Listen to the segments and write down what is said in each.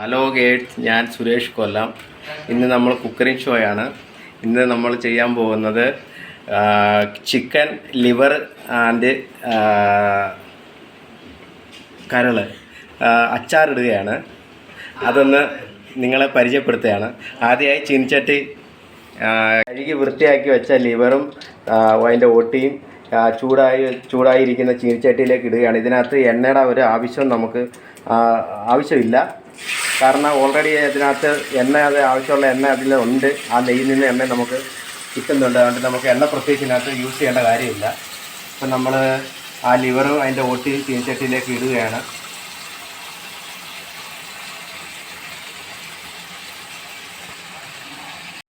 Hello Gates ഞാൻ സുരേഷ് കൊല്ലം. ഇന്ന് നമ്മൾ കുക്കറിംഗ് ഷോയാണ് ഇന്ന് നമ്മൾ ചെയ്യാൻ പോകുന്നത് ചിക്കൻ ലിവർ ആൻഡ് കരൾ. ആ, അച്ചാറിടുകയാണ് അതൊന്ന് നിങ്ങളെ പരിചയപ്പെടുത്തുകയാണ്. ആദ്യമായി ചീനിച്ചട്ടി കഴുകി വൃത്തിയാക്കി വെച്ച ലിവറും അതിന്റെ ഓട്ടിയും ചൂടായി ചൂടായിരിക്കുന്ന ചീനിച്ചട്ടിയിലേക്ക് ഇടുകയാണ്. ഇതിനകത്ത് എണ്ണയുടെ ഒരു ആവശ്യം നമുക്ക് ആവശ്യമില്ല. കാരണം ഓൾറെഡി ഇതിനകത്ത് എണ്ണ അത് ആവശ്യമുള്ള എണ്ണ അതിൽ ഉണ്ട്. ആ നെയ്യിൽ നിന്ന് എണ്ണ നമുക്ക് കിട്ടുന്നുണ്ട്. അതുകൊണ്ട് നമുക്ക് എണ്ണ പ്രത്യേകിച്ച് ഇതിനകത്ത് യൂസ് ചെയ്യേണ്ട കാര്യമില്ല. അപ്പം നമ്മൾ ആ ലിവറും അതിന്റെ ഓട്ടി ചീനിച്ചട്ടിയിലേക്ക് ഇടുകയാണ്.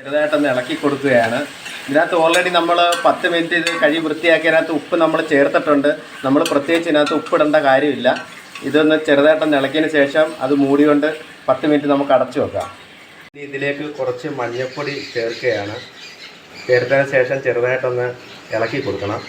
ചെറുതായിട്ടൊന്ന് ഇളക്കി കൊടുക്കുകയാണ്. ഇതിനകത്ത് ഓൾറെഡി നമ്മൾ പത്ത് മിനിറ്റ് ഇത് കഴി വൃത്തിയാക്കിയതിനകത്ത് ഉപ്പ് നമ്മൾ ചേർത്തിട്ടുണ്ട്. നമ്മൾ പ്രത്യേകിച്ച് ഇതിനകത്ത് ഉപ്പിടേണ്ട കാര്യമില്ല. ഇതൊന്ന് ചെറുതായിട്ടൊന്ന് ഇളക്കിയതിന് ശേഷം അത് മൂടികൊണ്ട് പത്ത് മിനിറ്റ് നമുക്ക് അടച്ചു വെക്കാം. ഇതിലേക്ക് കുറച്ച് മഞ്ഞൾപ്പൊടി ചേർക്കുകയാണ്. ചേർത്തതിന് ശേഷം ചെറുതായിട്ടൊന്ന് ഇളക്കി കൊടുക്കണം.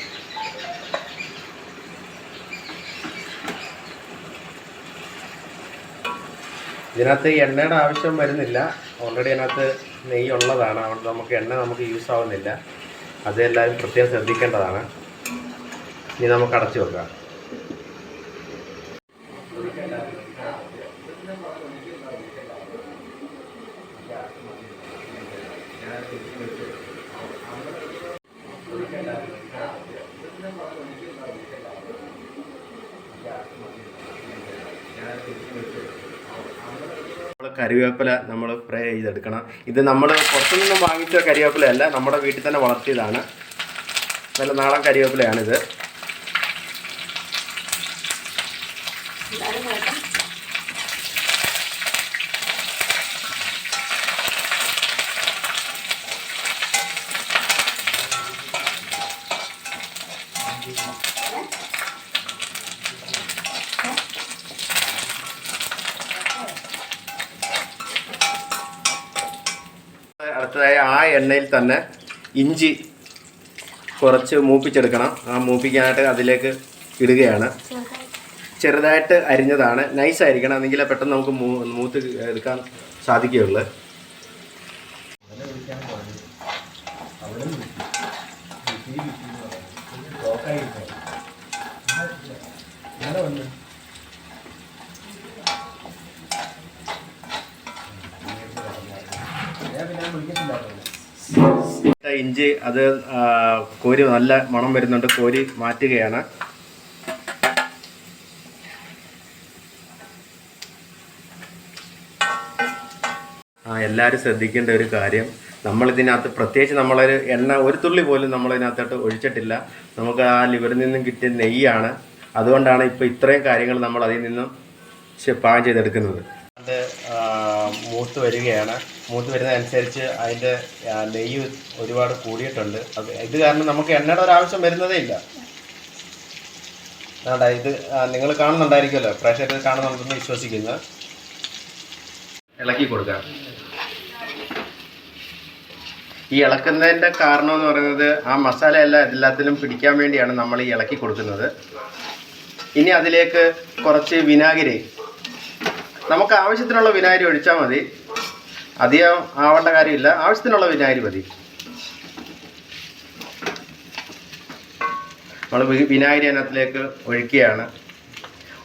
ഇതിനകത്ത് എണ്ണയുടെ ആവശ്യം വരുന്നില്ല. ഓൾറെഡി അതിനകത്ത് നെയ്യ് ഉള്ളതാണ്. അതുകൊണ്ട് നമുക്ക് എണ്ണ നമുക്ക് യൂസ് ആവുന്നില്ല. അത് എല്ലാവരും പ്രത്യേകം ശ്രദ്ധിക്കേണ്ടതാണ്. ഇനി നമുക്ക് അടച്ചു വെക്കാം. കരിവേപ്പില നമ്മൾ സ്പ്രേ ചെയ്തെടുക്കണം. ഇത് നമ്മൾ പുറത്തുനിന്ന് വാങ്ങിച്ച കരിവേപ്പിലയല്ല നമ്മുടെ വീട്ടിൽ തന്നെ വളർത്തിയതാണ്. നല്ല നാടൻ കരിവേപ്പിലയാണിത്. അടുത്തതായി ആ എണ്ണയിൽ തന്നെ ഇഞ്ചി കുറച്ച് മൂപ്പിച്ചെടുക്കണം. ആ മൂപ്പിക്കാനായിട്ട് അതിലേക്ക് ഇടുകയാണ്. ചെറുതായിട്ട് അരിഞ്ഞതാണ്. നൈസ് ആയിരിക്കണം. എന്നെങ്കിലേ പെട്ടെന്ന് നമുക്ക് മൂത്ത് എടുക്കാൻ സാധിക്കുകയുള്ളു. ഇഞ്ചി അത് കോരി നല്ല മണം വരുന്നുണ്ട്. കോരി മാറ്റുകയാണ്. ആ എല്ലാവരും ശ്രദ്ധിക്കേണ്ട ഒരു കാര്യം. നമ്മളിതിനകത്ത് പ്രത്യേകിച്ച് നമ്മളൊരു എണ്ണ ഒരു തുള്ളി പോലും നമ്മളിതിനകത്തോട്ട് ഒഴിച്ചിട്ടില്ല. നമുക്ക് ആ ലിവറിൽ നിന്നും കിട്ടിയ നെയ്യാണ്. അതുകൊണ്ടാണ് ഇപ്പോൾ ഇത്രയും കാര്യങ്ങൾ നമ്മൾ അതിൽ നിന്നും പാകം ചെയ്തെടുക്കുന്നത്. അത് മൂത്ത് വരികയാണ്. മൂത്ത് വരുന്നതനുസരിച്ച് അതിന്റെ നെയ്യ് ഒരുപാട് കൂടിയിട്ടുണ്ട്. അത് ഇത് കാരണം നമുക്ക് എണ്ണയുടെ ഒരാവശ്യം വരുന്നതേ ഇല്ല. വേണ്ട ഇത് നിങ്ങൾ കാണുന്നുണ്ടായിരിക്കുമല്ലോ. പ്രേക്ഷകർ കാണുന്നുണ്ടെന്ന് വിശ്വസിക്കുന്നു. ഇളക്കി കൊടുക്കാം ഈ ഇളക്കുന്നതിന്റെ കാരണം എന്ന് പറയുന്നത് ആ മസാല എല്ലാം എല്ലാത്തിലും പിടിക്കാൻ വേണ്ടിയാണ് നമ്മൾ ഈ ഇളക്കി കൊടുക്കുന്നത്. ഇനി അതിലേക്ക് കുറച്ച് വിനാഗിരി നമുക്ക് ആവശ്യത്തിനുള്ള വിനാഗിരി ഒഴിച്ചാൽ മതി. അധികം ആവേണ്ട കാര്യമില്ല. ആവശ്യത്തിനുള്ള വിനാഗിരി മതി. നമ്മൾ വിനാഗിരി അതിനകത്തിലേക്ക് ഒഴിക്കുകയാണ്.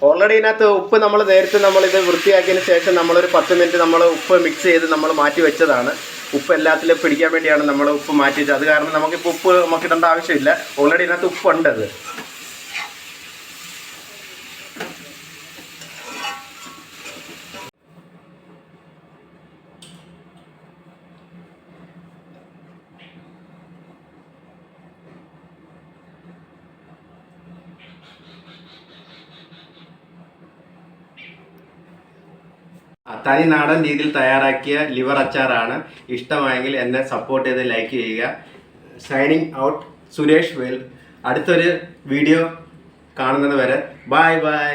ഓൾറെഡി ഇതിനകത്ത് ഉപ്പ് നമ്മൾ നേരത്തെ നമ്മൾ ഇത് വൃത്തിയാക്കിയതിന് ശേഷം നമ്മളൊരു പത്ത് മിനിറ്റ് നമ്മൾ ഉപ്പ് മിക്സ് ചെയ്ത് നമ്മൾ മാറ്റി വെച്ചതാണ്. ഉപ്പ് എല്ലാത്തിലും പിടിക്കാൻ വേണ്ടിയാണ് നമ്മൾ ഉപ്പ് മാറ്റി അത് കാരണം നമുക്കിപ്പോൾ ഉപ്പ് നമുക്ക് ഇടേണ്ട ആവശ്യമില്ല. ഓൾറെഡി ഇതിനകത്ത് ഉപ്പുണ്ട് തനി നാടൻ രീതിയിൽ തയ്യാറാക്കിയ ലിവർ അച്ചാറാണ്. ഇഷ്ടമായെങ്കിൽ എന്നെ സപ്പോർട്ട് ചെയ്ത് ലൈക്ക് ചെയ്യുക. Signing out Suresh Vel. അടുത്തൊരു വീഡിയോ കാണുന്നത് വരെ. Bye bye